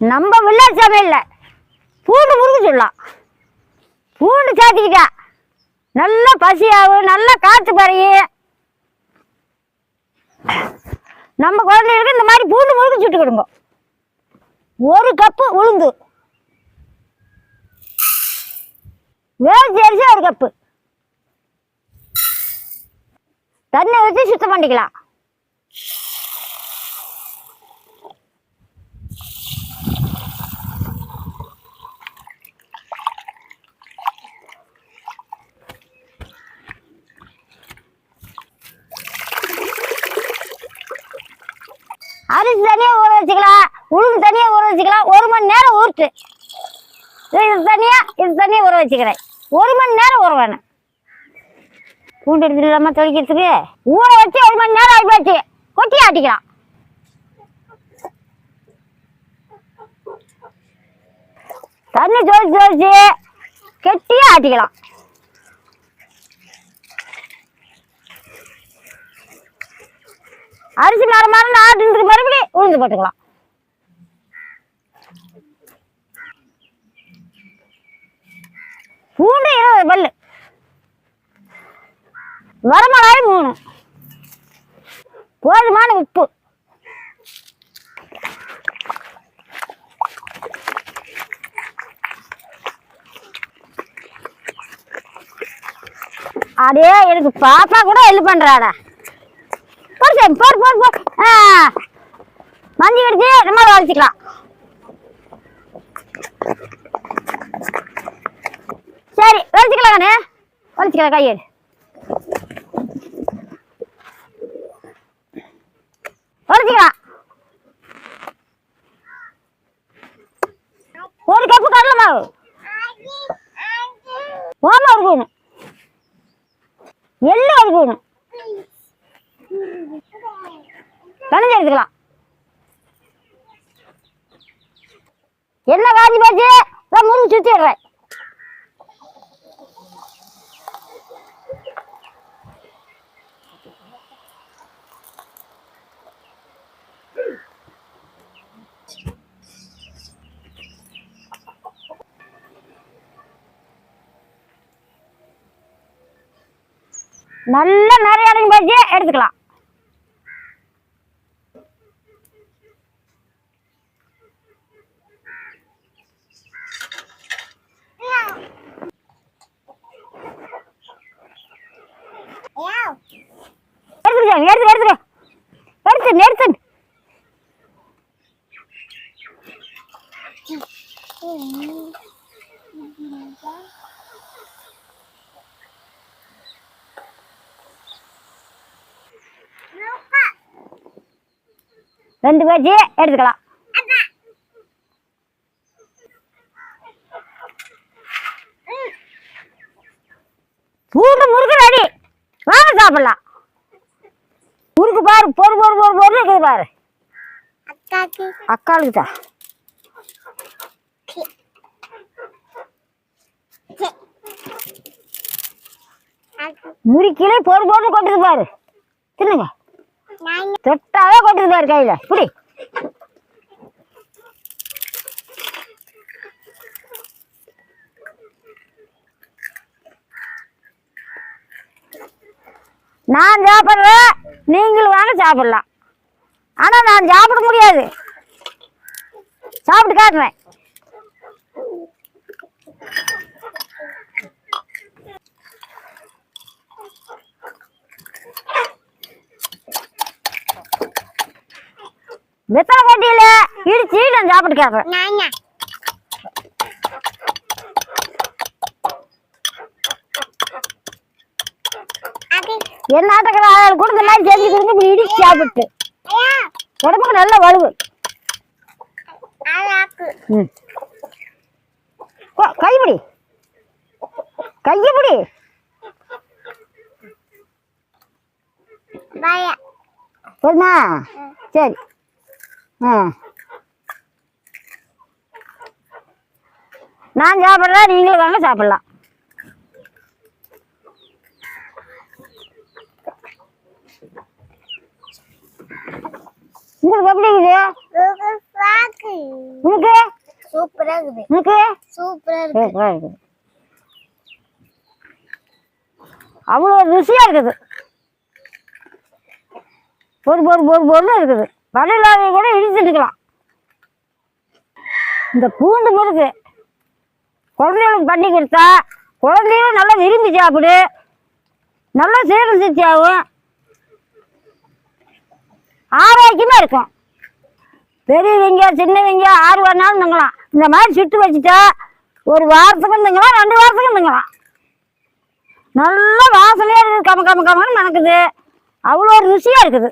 நம்ம வில்லேஜ் சமையல்ல பூண்டு முறுக்கு சொல்லலாம் பூண்டு சேர்த்துக்கிட்டா நல்லா பசியாகும் நல்லா காற்று பறையும் நம்ம குழந்தைகளுக்கு இந்த மாதிரி பூண்டு முறுக்கு சுட்டு கொடுங்க. ஒரு கப்பு உளுந்து. வேறு அரிசி ஒரு கப்பு. தண்ணி ஊற்றி சுத்தம் பண்ணிக்கலாம். அரிசி தனியாக ஊற வச்சுக்கலாம். உளுந்து தனியாக ஊற வச்சுக்கலாம். ஒரு மணி நேரம் ஊற்று இது தனியாக இது தனியா ஊற வச்சுக்கிறேன். ஒரு மணி நேரம் ஊற வேணும். பூண்டு எடுத்துட்டு இல்லாமல் துவைக்கிறதுக்கு ஊற வச்சு ஒரு மணி நேரம் ஆகிப்போச்சு கொட்டி ஆட்டிக்கலாம். தண்ணி துவைச்சு துவைச்சு கெட்டியாக ஆட்டிக்கலாம். அரிசி மரம் மரம் ஆட்டுறதுக்கு மறுபடியும் உளுந்து போட்டுக்கலாம். பூண்டு இருபது பல்லு. வரமிளகாய் மூணு. போதுமான உப்பு. அதே எனக்கு பாப்பா கூட ஹெல்ப் பண்றாடா. போடு போர் போர் போர். மந்தி ஆ நம்ம வளர்த்திக்கலாம். சரி வளர்த்திக்கலாம் கண்ணு வளர்த்திக்கலாம் கையெடு வளர்த்திக்கலாம். ஒரு கப்பு கடலை மாவு ஓமம் இருக்கணும் ஒரு இருக்கணும் கணஞ்சு எடுத்துக்கலாம். என்ன காஞ்சி போச்சு? நான் முறுக்கு சுத்தி விடுறேன் நல்ல நிறைய அடங்கி போச்சு. எடுத்துக்கலாம். எடுத்துக்க எடுத்து எடுத்துக்க. எடுத்து நிறுத்து ரெண்டு பேச்சு எடுத்துக்கலாம். பூண்டு முருகன் அடி வாங்க சாப்பிடலாம். முறுக்கு பாரு பொறு பொறு பொறு பொறு இருக்குது பாரு. அக்காளுக்கு தான் முறுக்கிலே பொறு பொறு கொட்டுது பாரு. தின்னுங்க. தொட்டாவே கொட்டுது பாரு கையில. புடி. நான் சாப்பிட்றேன் நீங்களும் வாங்க சாப்பிடலாம். ஆனால் நான் சாப்பிட முடியாது. சாப்பிட்டு காட்டுறேன். வெத்தலை கொட்டியில்? இடிச்சு நான் சாப்பிட்டு காட்டுறேன். என் அது என்ன கூட இந்த மாதிரி செஞ்சு கொடுங்க இப்படி இடிச்சு சாப்பிட்டு. உடம்புக்கு நல்ல வலுவு. கொ- கைப்பிடி. கையப்பிடி. போதுமா சரி. ஆ. நான் சாப்பிட்றேன் நீங்களும் வாங்க சாப்பிட்லாம். உங்களுக்கு எப்படி இருக்குது? உனக்கு சூப்பரா இருக்குது உனக்கு சூப்பரா இருக்குது அவ்வளோ ருசியாக இருக்குது. பொறு பொறு பொறு பொருள் இருக்குது. வடையிலாத கூட இடிச்சுட்டுக்கலாம் இந்த பூண்டு முறுக்கு குழந்தைகளுக்கு பண்ணி கொடுத்தா குழந்தைகளும் நல்லா விரும்பி சாப்பிடு. நல்லா ஆகும் ஆரோக்கியமாக இருக்கும் பெரியவங்க சின்னவங்க ஆறு வேணாலும் இருந்துங்களாம் இந்த மாதிரி சுட்டு வச்சுட்டா ஒரு வாரத்துக்கு இருந்துங்களாம் ரெண்டு வாரத்துக்கும் இருந்துங்களாம் நல்ல வாசனையாக இருக்குது கம கம கமன்னு நடக்குது அவ்வளோ ருசியாக இருக்குது.